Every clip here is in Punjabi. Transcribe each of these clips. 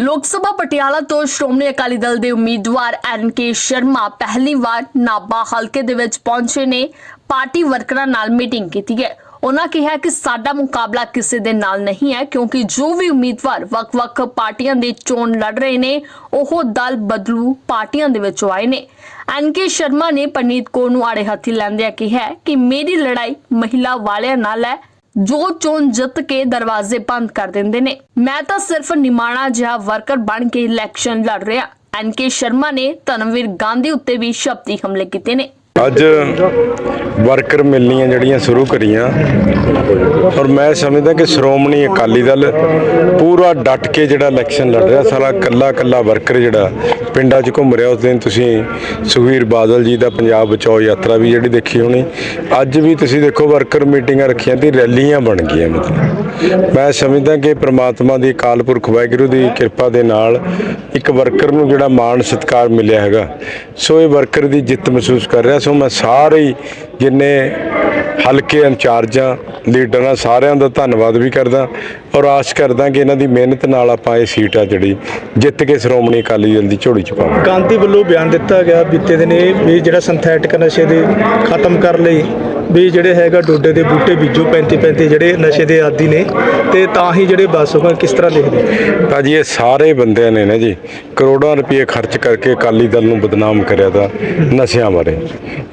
ਲੋਕ ਸਭਾ ਪਟਿਆਲਾ ਤੋਂ ਸ਼੍ਰੋਮਣੀ ਅਕਾਲੀ ਦਲ ਦੇ ਉਮੀਦਵਾਰ ਐਨ ਕੇ ਸ਼ਰਮਾ ਪਹਿਲੀ ਵਾਰ ਨਾਬਾ ਹਲਕੇ ਦੇ ਵਿੱਚ ਪਹੁੰਚੇ ਨੇ। ਪਾਰਟੀ ਵਰਕਰਾਂ ਨਾਲ ਮੀਟਿੰਗ ਕੀਤੀ ਹੈ। ਉਹਨਾਂ ਕਿਹਾ ਕਿ ਸਾਡਾ ਮੁਕਾਬਲਾ ਕਿਸੇ ਦੇ ਨਾਲ ਨਹੀਂ ਹੈ, ਕਿਉਂਕਿ ਜੋ ਵੀ ਉਮੀਦਵਾਰ ਵੱਖ-ਵੱਖ ਪਾਰਟੀਆਂ ਦੇ ਚੋਣ ਲੜ ਰਹੇ ਨੇ, ਉਹ ਦਲ ਬਦਲੂ ਪਾਰਟੀਆਂ ਦੇ ਵਿੱਚ ਆਏ ਨੇ। ਐਨ ਕੇ ਸ਼ਰਮਾ ਨੇ ਪਰਨੀਤ ਕੌਰ ਨੂੰ ਆੜੇ ਹੱਥੀ ਲੈਂਦਿਆਂ ਕਿਹਾ ਕਿ ਮੇਰੀ ਲੜਾਈ ਮਹਿਲਾ ਵਾਲਿਆਂ ਨਾਲ ਹੈ ਜੋ ਚੋਣ ਜਿੱਤ ਕੇ ਦਰਵਾਜ਼ੇ ਬੰਦ ਕਰ ਦਿੰਦੇ ਨੇ। ਮੈਂ ਤਾਂ ਸਿਰਫ ਨਿਮਾਣਾ ਜਿਹਾ ਵਰਕਰ ਬਣ ਕੇ ਇਲੈਕਸ਼ਨ ਲੜ ਰਿਹਾ। ਐਨ ਕੇ ਸ਼ਰਮਾ ਨੇ ਧਨਵੀਰ ਗਾਂਧੀ ਉੱਤੇ ਵੀ ਸ਼ਬਦੀ ਹਮਲੇ ਕੀਤੇ ਨੇ। ਅੱਜ ਵਰਕਰ ਮਿਲਣੀਆਂ ਜਿਹੜੀਆਂ ਸ਼ੁਰੂ ਕਰੀਆਂ ਔਰ ਮੈਂ ਸਮਝਦਾ ਕਿ ਸ਼੍ਰੋਮਣੀ ਅਕਾਲੀ ਦਲ ਪੂਰਾ ਡਟ ਕੇ ਜਿਹੜਾ ਇਲੈਕਸ਼ਨ ਲੜ ਰਿਹਾ, ਸਾਰਾ ਕੱਲਾ ਕੱਲਾ ਵਰਕਰ ਜਿਹੜਾ ਪਿੰਡਾਂ 'ਚ ਘੁੰਮ ਰਿਹਾ, ਉਸ ਦਿਨ ਤੁਸੀਂ ਸੁਖਵੀਰ ਬਾਦਲ ਜੀ ਦਾ ਪੰਜਾਬ ਬਚਾਓ ਯਾਤਰਾ ਵੀ ਜਿਹੜੀ ਦੇਖੀ ਹੋਣੀ, ਅੱਜ ਵੀ ਤੁਸੀਂ ਦੇਖੋ ਵਰਕਰ ਮੀਟਿੰਗਾਂ ਰੱਖੀਆਂ ਤੇ ਰੈਲੀਆਂ ਬਣ ਗਈਆਂ ਮਤਲਬ। ਮੈਂ ਸਮਝਦਾ ਕਿ ਪ੍ਰਮਾਤਮਾ ਦੀ ਅਕਾਲ ਪੁਰਖ ਵਾਹਿਗੁਰੂ ਦੀ ਕਿਰਪਾ ਦੇ ਨਾਲ ਇੱਕ ਵਰਕਰ ਨੂੰ ਜਿਹੜਾ ਮਾਣ ਸਤਿਕਾਰ ਮਿਲਿਆ ਹੈਗਾ, ਸੋ ਇਹ ਵਰਕਰ ਦੀ ਜਿੱਤ ਮਹਿਸੂਸ ਕਰ ਰਿਹਾ ਸੋ ਮੈਂ ਸਾਰੇ ਹੀ ਜਿੰਨੇ ਹਲਕੇ ਇੰਚਾਰਜਾਂ, ਲੀਡਰਾਂ ਸਾਰਿਆਂ ਦਾ ਧੰਨਵਾਦ ਵੀ ਕਰਦਾ ਔਰ ਆਸ ਕਰਦਾ ਕਿ ਇਹਨਾਂ ਦੀ ਮਿਹਨਤ ਨਾਲ ਆਪਾਂ ਇਹ ਸੀਟ ਆ ਜਿਹੜੀ ਜਿੱਤ ਕੇ ਸ਼੍ਰੋਮਣੀ ਅਕਾਲੀ ਦਲ ਦੀ ਝੋਲੀ ਚ ਪਾਵਾਂਗੇ। ਗਾਂਧੀ ਵੱਲੋਂ ਬਿਆਨ ਦਿੱਤਾ ਗਿਆ, ਬੀਤੇ ਦਿਨੇ ਵੀ ਜਿਹੜਾ ਸਿੰਥੈਟਿਕ ਨਸ਼ੇ ਦੇ ਖਤਮ ਕਰਨ ਲਈ ਵੀ ਜਿਹੜੇ ਹੈਗਾ ਡੋਡੇ ਦੇ ਬੂਟੇ ਬੀਜੋ 35 35 ਜਿਹੜੇ ਨਸ਼ੇ ਦੇ ਆਦੀ ਨੇ, ਤੇ ਤਾਂ ਹੀ ਜਿਹੜੇ ਬਸ ਹੋਣ, ਕਿਸ ਤਰ੍ਹਾਂ ਲਿਖਦੇ ਤਾਂ ਜੀ ਇਹ ਸਾਰੇ ਬੰਦਿਆਂ ਨੇ ਨਾ ਜੀ, ਕਰੋੜਾਂ ਰੁਪਏ ਖਰਚ ਕਰਕੇ ਅਕਾਲੀ ਦਲ ਨੂੰ ਬਦਨਾਮ ਕਰਿਆ ਤਾਂ ਨਸ਼ਿਆਂ ਬਾਰੇ।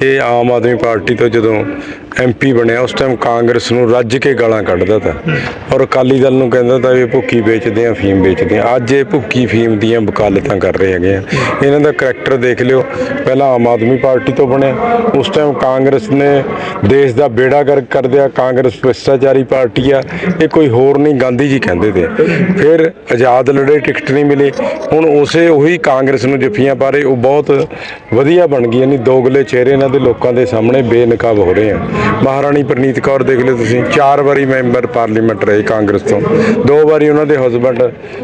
ਇਹ ਆਮ ਆਦਮੀ ਪਾਰਟੀ ਤੋਂ ਜਦੋਂ ਐਮਪੀ ਬਣਿਆ, ਉਸ ਟਾਈਮ ਕਾਂਗਰਸ ਨੂੰ ਰੱਜ ਕੇ ਗਾਲਾਂ ਕੱਢਦਾ ਤਾ। ਔਰ ਅਕਾਲੀ ਦਲ ਨੂੰ ਕਹਿੰਦਾ ਤਾ ਵੀ ਭੁੱਕੀ ਵੇਚਦੇ ਆ, ਫੀਮ ਵੇਚਦੇ ਆ। ਅੱਜ ਇਹ ਭੁੱਕੀ ਫੀਮ ਦੀਆਂ ਵਕਾਲਤਾਂ ਕਰ ਰਹੇ ਹੈਗੇ ਆ। ਇਹਨਾਂ ਦਾ ਕਰੈਕਟਰ ਦੇਖ ਲਿਓ। ਪਹਿਲਾਂ ਆਮ ਆਦਮੀ ਪਾਰਟੀ ਤੋਂ ਬਣਿਆ। ਉਸ ਟਾਈਮ ਕਾਂਗਰਸ ਨੇ ਦੇਸ਼ ਦਾ ਬੇੜਾ ਗਰਕ ਕਰ ਦਿਆ। ਕਾਂਗਰਸ ਭ੍ਰਿਸ਼ਟਾਚਾਰੀ ਪਾਰਟੀ ਆ। ਇਹ ਕੋਈ ਹੋਰ ਨਹੀਂ, ਗਾਂਧੀ ਜੀ ਕਹਿੰਦੇ ਤੇ। ਫਿਰ ਆਜ਼ਾਦ ਲੜੇ, ਟਿਕਟ ਨਹੀਂ ਮਿਲੀ। ਹੁਣ ਉਸੇ ਉਹੀ ਕਾਂਗਰਸ ਨੂੰ ਜੱਫੀਆਂ ਪਾ ਰਹੇ। ਉਹ ਬਹੁਤ ਵਧੀਆ ਬਣ ਗਈ ਨਹੀਂ ਦੋਗਲੇ ਚਿਹਰੇ ਇਹਨਾਂ ਦੇ ਲੋਕਾਂ ਦੇ ਸਾਹਮਣੇ ਬੇਨਕਾਬ ਹੋ ਰਹੇ ਆ। ਮਹਾਰਾਣੀ ਪ੍ਰਨੀਤ ਕੌਰ ਦੇਖ ਲਿਓ ਤੁਸੀਂ। ਚਾਰ ਵਾਰੀ ਮੈਂਬਰ ਪਾਰਲੀਮੈਂਟ ਰਹੇ ਕਾਂਗਰਸ ਤੋਂ। ਦੋ ਵਾਰੀ ਉਹਨਾਂ ਦੇ ਹਸਬੰਡ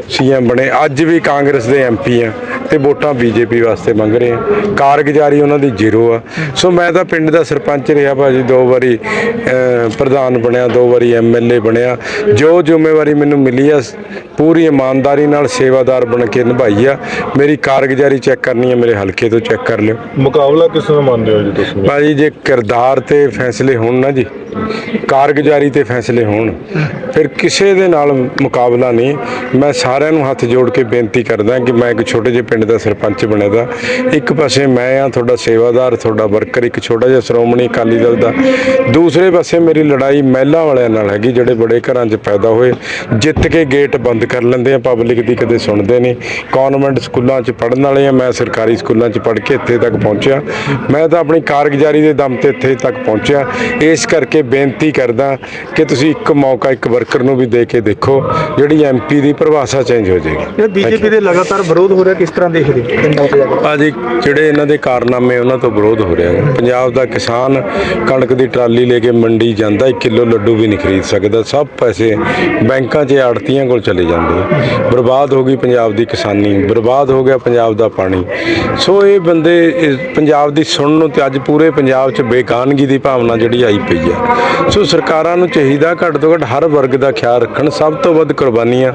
ਸੀਐਮ ਬਣੇ। ਅੱਜ ਵੀ ਕਾਂਗਰਸ ਦੇ ਐਮਪੀ ਆ। ਤੇ ਵੋਟਾਂ ਬੀਜੇਪੀ ਵਾਸਤੇ ਮੰਗ ਰਹੇ ਆ। ਕਾਰਗੁਜ਼ਾਰੀ ਉਹਨਾਂ ਦੀ ਜ਼ੀਰੋ ਆ। ਸੋ ਮੈਂ ਤਾਂ ਪਿੰਡ ਦਾ ਸਰਪੰਚ ਰਿਹਾ ਭਾਜੀ ਦੋ ਵਾਰੀ ਪ੍ਰਧਾਨ ਬਣਿਆ ਦੋ ਵਾਰੀ ਐਮਐਲਏ ਬਣਿਆ। ਜੋ ਜ਼ਿੰਮੇਵਾਰੀ ਮੈਨੂੰ ਮਿਲੀ ਆ ਪੂਰੀ ਇਮਾਨਦਾਰੀ ਨਾਲ ਸੇਵਾਦਾਰ ਬਣ ਕੇ ਨਿਭਾਈ ਆ। ਮੇਰੀ ਕਾਰਗੁਜ਼ਾਰੀ ਚੈੱਕ ਕਰਨੀ ਹੈ ਮੇਰੇ ਹਲਕੇ ਤੋਂ ਚੈੱਕ ਕਰ ਲਿਓ। ਮੁਕਾਬਲਾ ਕਿਸ ਨੂੰ ਮੰਨਦੇ ਹੋ ਜੀ ਤੁਸੀਂ? ਭਾਜੀ ਜੇ ਕਿਰਦਾਰ ਤੇ ਫੈਸਲੇ ਹੋਣ ਨਾ ਜੀ ਕਾਰਗੁਜ਼ਾਰੀ ਤੇ ਫੈਸਲੇ ਹੋਣ। ਫਿਰ ਕਿਸੇ ਦੇ ਨਾਲ ਮੁਕਾਬਲਾ ਨਹੀਂ। ਮੈਂ ਸਾਰਿਆਂ ਨੂੰ ਹੱਥ ਜੋੜ ਕੇ ਬੇਨਤੀ ਕਰਦਾ ਕਿ ਮੈਂ ਇੱਕ ਛੋਟੇ ਜਿਹੇ ਪਿੰਡ ਦਾ ਸਰਪੰਚ ਬਣਿਆ ਦਾ। ਇੱਕ ਪਾਸੇ ਮੈਂ ਆ, ਤੁਹਾਡਾ ਸੇਵਾਦਾਰ, ਤੁਹਾਡਾ ਵਰਕਰ, ਇੱਕ ਛੋਟਾ ਜਿਹਾ ਸ਼੍ਰੋਮਣੀ ਅਕਾਲੀ ਦਲ ਦਾ। ਦੂਸਰੇ ਪਾਸੇ ਮੇਰੀ ਲੜਾਈ ਮਹਿਲਾ ਵਾਲਿਆਂ ਨਾਲ ਹੈਗੀ, ਜਿਹੜੇ ਬੜੇ ਘਰਾਂ 'ਚ ਪੈਦਾ ਹੋਏ। ਜਿੱਤ ਕੇ ਗੇਟ ਬੰਦ ਕਰ ਲੈਂਦੇ ਆ, ਪਬਲਿਕ ਦੀ ਕਦੇ ਸੁਣਦੇ ਨਹੀਂ। ਕਨਵੈਂਟ ਸਕੂਲਾਂ 'ਚ ਪੜਨ ਵਾਲੇ ਆ, ਮੈਂ ਸਰਕਾਰੀ ਸਕੂਲਾਂ 'ਚ ਪੜ੍ਹ ਕੇ ਇੱਥੇ ਤੱਕ ਪਹੁੰਚਿਆ। ਮੈਂ ਤਾਂ ਆਪਣੀ ਕਾਰਗੁਜ਼ਾਰੀ ਦੇ ਦਮ ਤੇ ਇੱਥੇ ਤੱਕ ਪਹੁੰਚਿਆ। ਇਸ ਕਰਕੇ ਬੇਨਤੀ ਕਰਦਾ ਕਿ ਤੁਸੀਂ ਇੱਕ ਮੌਕਾ ਇੱਕ ਵਰਕਰ ਨੂੰ ਵੀ ਦੇ ਕੇ ਦੇਖੋ ਜਿਹੜੀ ਐਮਪੀ ਦੀ ਪਰਿਭਾਸ਼ਾ ਚੇਂਜ ਹੋ ਜਾਏਗੀ। ਇਹ ਬੀਜੇਪੀ ਦੇ ਲਗਾਤਾਰ ਵਿਰੋਧ ਹੋ ਰਿਹਾ ਕਿਸ ਤਰ੍ਹਾਂ ਦੇਖਦੇ ਪਿੰਡਾਂ 'ਚ ਜਾ ਕੇ ਭਾਜੀ ਜਿਹੜੇ ਇਹਨਾਂ ਦੇ ਕਾਰਨਾਮੇ ਉਹਨਾਂ ਤੋਂ ਵਿਰੋਧ ਹੋ ਰਿਹਾ ਹੈ। ਪੰਜਾਬ ਦਾ ਕਿਸਾਨ ਕਣਕ ਦੀ ਟਰਾਲੀ ਲੈ ਕੇ ਮੰਡੀ ਜਾਂਦਾ 1 ਕਿਲੋ ਲੱਡੂ ਵੀ ਨਹੀਂ ਖਰੀਦ ਸਕਦਾ। ਸਭ ਪੈਸੇ ਬੈਂਕਾਂ 'ਚ ਆੜਤੀਆਂ ਕੋਲ ਚਲੇ ਜਾਂਦੇ ਆ। ਬਰਬਾਦ ਹੋ ਗਈ ਪੰਜਾਬ ਦੀ ਕਿਸਾਨੀ ਬਰਬਾਦ ਹੋ ਗਿਆ ਪੰਜਾਬ ਦਾ ਪਾਣੀ। ਸੋ ਇਹ ਬੰਦੇ ਪੰਜਾਬ ਦੀ ਸੁਣਨ ਨੂੰ ਤੇ ਅੱਜ ਪੂਰੇ ਪੰਜਾਬ 'ਚ ਬੇਕਾਨਗੀ ਦੀ ਭਾਵਨਾ ਜਿਹੜੀ ਆਈ ਪਈ ਆ। ਸੋ ਸਰਕਾਰਾਂ ਨੂੰ ਚਾਹੀਦਾ ਘੱਟ ਤੋਂ ਘੱਟ ਹਰ ਵਰਗ ਦਾ ਖਿਆਲ ਰੱਖਣ, ਸਭ ਤੋਂ ਵੱਧ ਕੁਰਬਾਨੀਆਂ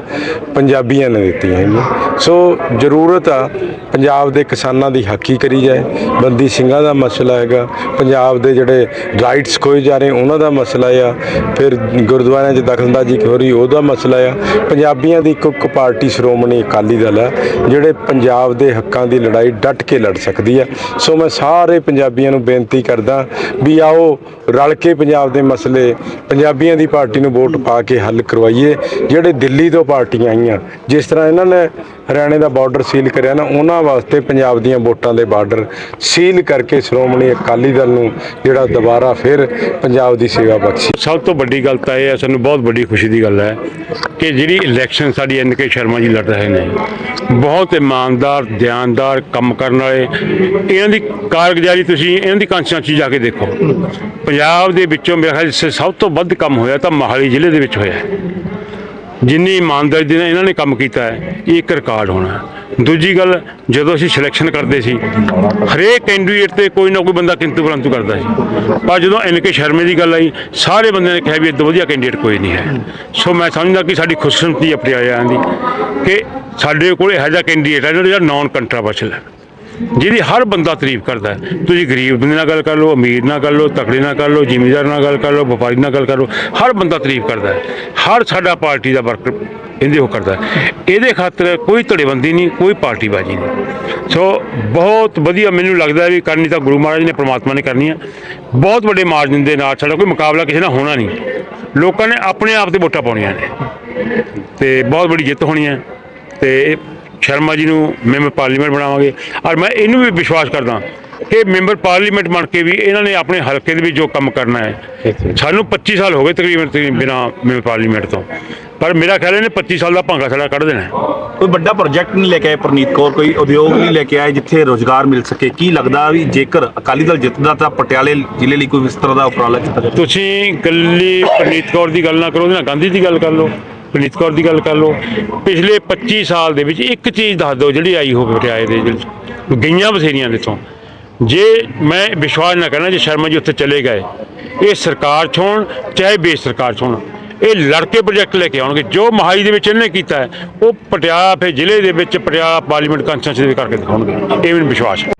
ਪੰਜਾਬੀਆਂ ਨੇ ਦਿੱਤੀਆਂ ਹੈਗੀਆਂ। ਸੋ ਜ਼ਰੂਰਤ ਆ ਪੰਜਾਬ ਦੇ ਕਿਸਾਨਾਂ ਦੀ ਹੱਕੀ ਕਰੀ ਜਾਏ। ਬੰਦੀ ਸਿੰਘਾਂ ਦਾ ਮਸਲਾ ਹੈਗਾ, ਪੰਜਾਬ ਦੇ ਜਿਹੜੇ ਰਾਈਟਸ ਖੋਏ ਜਾ ਰਹੇ ਉਹਨਾਂ ਦਾ ਮਸਲਾ ਆ। ਫਿਰ ਗੁਰਦੁਆਰਿਆਂ 'ਚ ਦਖਲਅੰਦਾਜ਼ੀ ਹੋ ਰਹੀ ਉਹਦਾ ਮਸਲਾ ਆ। ਪੰਜਾਬੀਆਂ ਦੀ ਇੱਕ ਇੱਕ ਪਾਰਟੀ ਸ਼੍ਰੋਮਣੀ ਅਕਾਲੀ ਦਲ ਆ, ਜਿਹੜੇ ਪੰਜਾਬ ਦੇ ਹੱਕਾਂ ਦੀ ਲੜਾਈ ਡਟ ਕੇ ਲੜ ਸਕਦੀ ਆ। ਸੋ ਮੈਂ ਸਾਰੇ ਪੰਜਾਬੀਆਂ ਨੂੰ ਬੇਨਤੀ ਕਰਦਾ ਵੀ ਆਓ ਰਲ ਕੇ ਪੰਜਾਬ ਦੇ ਮਸਲੇ ਪੰਜਾਬੀਆਂ ਦੀ ਪਾਰਟੀ ਨੂੰ ਵੋਟ ਪਾ ਕੇ ਹੱਲ ਕਰਵਾਈਏ, ਜਿਹੜੇ ਦਿੱਲੀ ਤੋਂ ਪਾਰਟੀਆਂ ਆਈਆਂ, ਜਿਸ ਤਰ੍ਹਾਂ ਇਹਨਾਂ ਨੇ ਹਰਿਆਣੇ ਦਾ ਬਾਰਡਰ ਸੀਲ ਕਰਿਆ ਨਾ, ਉਹਨਾਂ ਵਾਸਤੇ ਪੰਜਾਬ ਦੀਆਂ ਵੋਟਾਂ ਦੇ ਬਾਰਡਰ ਸੀਲ ਕਰਕੇ ਸ਼੍ਰੋਮਣੀ ਅਕਾਲੀ ਦਲ ਨੂੰ ਜਿਹੜਾ ਦੁਬਾਰਾ ਫਿਰ ਪੰਜਾਬ ਦੀ ਸੇਵਾ ਬਖਸ਼ੀ। ਸਭ ਤੋਂ ਵੱਡੀ ਗੱਲ ਤਾਂ ਇਹ ਹੈ, ਸਾਨੂੰ ਬਹੁਤ ਵੱਡੀ ਖੁਸ਼ੀ ਦੀ ਗੱਲ ਹੈ ਕਿ ਜਿਹੜੀ ਇਲੈਕਸ਼ਨ ਸਾਡੀ ਐਨ ਕੇ ਸ਼ਰਮਾ ਜੀ ਲੜ ਰਹੇ ਨੇ, ਬਹੁਤ ਇਮਾਨਦਾਰ ਧਿਆਨਦਾਰ ਕੰਮ ਕਰਨ ਵਾਲੇ, ਇਹਨਾਂ ਦੀ ਕਾਰਗੁਜ਼ਾਰੀ ਤੁਸੀਂ, ਇਹਨਾਂ ਦੀ ਕਾਂਸਟੀਚੂਐਂਸੀ ਜਾ ਕੇ ਦੇਖੋ, ਪੰਜਾਬ ਦੇ ਵਿੱਚੋਂ ਮੇਰੇ ਖਿਆਲ 'ਚ ਸਭ ਤੋਂ ਵੱਧ ਕੰਮ ਹੋਇਆ ਤਾਂ ਮੋਹਾਲੀ ਜ਼ਿਲ੍ਹੇ ਦੇ ਵਿੱਚ ਹੋਇਆ ਜਿੰਨੀ ਇਮਾਨਦਾਰੀ ਦੇ ਨਾਲ ਇਹਨਾਂ ਨੇ ਕੰਮ ਕੀਤਾ ਹੈ, ਇਹ ਇੱਕ ਰਿਕਾਰਡ ਹੋਣਾ ਦੂਜੀ ਗੱਲ, ਜਦੋਂ ਅਸੀਂ ਸਿਲੈਕਸ਼ਨ ਕਰਦੇ ਸੀ, ਹਰੇਕ ਕੈਂਡੀਡੇਟ ਤੇ ਕੋਈ ਨਾ ਕੋਈ ਬੰਦਾ ਕਿੰਤੂ ਪਰੰਤੂ ਕਰਦਾ ਸੀ। ਪਰ ਜਦੋਂ ਐਨ ਕੇ ਸ਼ਰਮੇ ਦੀ ਗੱਲ ਆਈ, ਸਾਰੇ ਬੰਦਿਆਂ ਨੇ ਕਿਹਾ ਵੀ ਇਹ ਵਧੀਆ ਕੈਂਡੀਡੇਟ ਕੋਈ ਨਹੀਂ ਹੈ। ਸੋ ਮੈਂ ਸਮਝਦਾ ਕਿ ਸਾਡੀ ਖੁਸ਼ਕਿਸਮਤੀ ਹੈ ਪਟਿਆਲਿਆਂ ਦੀ ਕਿ ਸਾਡੇ ਕੋਲ ਇਹੋ ਜਿਹਾ ਕੈਂਡੀਡੇਟ ਹੈ ਜਿਹੜਾ ਨਾਨ ਕੰਟਰਾਵਰਸ਼ਲ ਹੈ। ਜਿਹਦੀ ਹਰ ਬੰਦਾ ਤਾਰੀਫ ਕਰਦਾ ਹੈ। ਤੁਸੀਂ ਗਰੀਬ ਬੰਦੇ ਨਾਲ ਗੱਲ ਕਰ ਲਓ, ਅਮੀਰ ਨਾਲ ਕਰ ਲਓ, ਤਕੜੇ ਨਾਲ ਕਰ ਲਓ, ਜ਼ਿਮੀਂਦਾਰ ਨਾਲ ਗੱਲ ਕਰ ਲਓ, ਵਪਾਰੀ ਨਾਲ ਗੱਲ ਕਰ ਲਓ, ਹਰ ਬੰਦਾ ਤਾਰੀਫ ਕਰਦਾ ਹੈ। ਹਰ ਸਾਡਾ ਪਾਰਟੀ ਦਾ ਵਰਕਰ ਇਹਦੇ ਉਹ ਕਰਦਾ ਇਹਦੇ ਖਾਤਰ ਕੋਈ ਧੜੇਬੰਦੀ ਨਹੀਂ, ਕੋਈ ਪਾਰਟੀਬਾਜ਼ੀ ਨਹੀਂ। ਸੋ ਬਹੁਤ ਵਧੀਆ ਮੈਨੂੰ ਲੱਗਦਾ ਵੀ ਕਰਨੀ ਤਾਂ ਗੁਰੂ ਮਹਾਰਾਜ ਨੇ, ਪ੍ਰਮਾਤਮਾ ਨੇ ਕਰਨੀ ਹੈ ਬਹੁਤ ਵੱਡੇ ਮਾਰਜਨ ਦੇ ਨਾਲ ਸਾਡਾ ਕੋਈ ਮੁਕਾਬਲਾ ਕਿਸੇ ਨਾਲ ਹੋਣਾ ਨਹੀਂ। ਲੋਕਾਂ ਨੇ ਆਪਣੇ ਆਪ ਤੇ ਵੋਟਾਂ ਪਾਉਣੀਆਂ ਨੇ। ਤੇ ਬਹੁਤ ਵੱਡੀ ਜਿੱਤ ਹੋਣੀ ਹੈ। ਤੇ ਸ਼ਰਮਾ ਜੀ ਨੂੰ ਮੈਂਬਰ ਪਾਰਲੀਮੈਂਟ ਬਣਾਵਾਂਗੇ। ਔਰ ਮੈਂ ਇਹਨੂੰ ਵੀ ਵਿਸ਼ਵਾਸ ਕਰਦਾ ਕਿ ਮੈਂਬਰ ਪਾਰਲੀਮੈਂਟ ਬਣ ਕੇ ਵੀ ਇਹਨਾਂ ਨੇ ਆਪਣੇ ਹਲਕੇ ਦੇ ਵਿੱਚ ਜੋ ਕੰਮ ਕਰਨਾ ਹੈ ਸਾਨੂੰ 25 ਸਾਲ ਹੋ ਗਏ ਤਕਰੀਬਨ ਬਿਨਾਂ ਮੈਂਬਰ ਪਾਰਲੀਮੈਂਟ ਤੋਂ। ਪਰ ਮੇਰਾ ਖਿਆਲ ਇਹਨੇ 25 ਸਾਲ ਦਾ ਭਾਂਗਾ ਸਾਡਾ ਕੱਢ ਦੇਣਾ ਕੋਈ ਵੱਡਾ ਪ੍ਰੋਜੈਕਟ ਨਹੀਂ ਲੈ ਕੇ ਆਏ ਪ੍ਰਨੀਤ ਕੌਰ ਕੋਈ ਉਦਯੋਗ ਨਹੀਂ ਲੈ ਕੇ ਆਏ ਜਿੱਥੇ ਰੋਜ਼ਗਾਰ ਮਿਲ ਸਕੇ। ਕੀ ਲੱਗਦਾ ਵੀ ਜੇਕਰ ਅਕਾਲੀ ਦਲ ਜਿੱਤਦਾ ਤਾਂ ਪਟਿਆਲੇ ਜ਼ਿਲ੍ਹੇ ਲਈ ਕੋਈ ਇਸ ਤਰ੍ਹਾਂ ਦਾ ਉਪਰਾਲਾ ਕੀਤਾ ਜਾਵੇ? ਤੁਸੀਂ ਗੱਲੀ ਪ੍ਰਨੀਤ ਕੌਰ ਦੀ ਗੱਲ ਨਾ ਕਰੋ ਨਾਲ ਗਾਂਧੀ ਦੀ ਗੱਲ ਕਰ ਲਓ। ਪ੍ਰਨੀਤ ਕੌਰ ਦੀ ਗੱਲ ਕਰ ਲਓ, ਪਿਛਲੇ 25 ਸਾਲ ਦੇ ਵਿੱਚ ਇੱਕ ਚੀਜ਼ ਦੱਸ ਦਿਓ ਜਿਹੜੀ ਆਈ ਹੋਵੇ ਪਟਿਆਲੇ ਦੇ ਵਿੱਚ। ਗਈਆਂ ਬਥੇਰੀਆਂ ਦੇ ਤੋਂ। ਜੇ ਮੈਂ ਵਿਸ਼ਵਾਸ ਨਾ ਕਰਨਾ ਜੇ ਸ਼ਰਮਾ ਜੀ ਉੱਥੇ ਚਲੇ ਗਏ, ਇਹ ਸਰਕਾਰ 'ਚ ਹੋਣ ਚਾਹੇ ਬੇਸ ਸਰਕਾਰ 'ਚ ਹੋਣ ਇਹ ਲੜਕੇ ਪ੍ਰੋਜੈਕਟ ਲੈ ਕੇ ਆਉਣਗੇ। ਜੋ ਮਹਾਈ ਦੇ ਵਿੱਚ ਇਹਨੇ ਕੀਤਾ ਹੈ, ਉਹ ਪਟਿਆਲਾ ਫਿਰ ਜ਼ਿਲ੍ਹੇ ਦੇ ਵਿੱਚ ਪਟਿਆਲਾ ਪਾਰਲੀਮੈਂਟ ਕਾਂਸਟੀਚੁਐਂਸੀ ਦੇ ਕਰਕੇ ਦਿਖਾਉਣਗੇ। ਇਹ ਮੈਨੂੰ ਵਿਸ਼ਵਾਸ ਹੈ।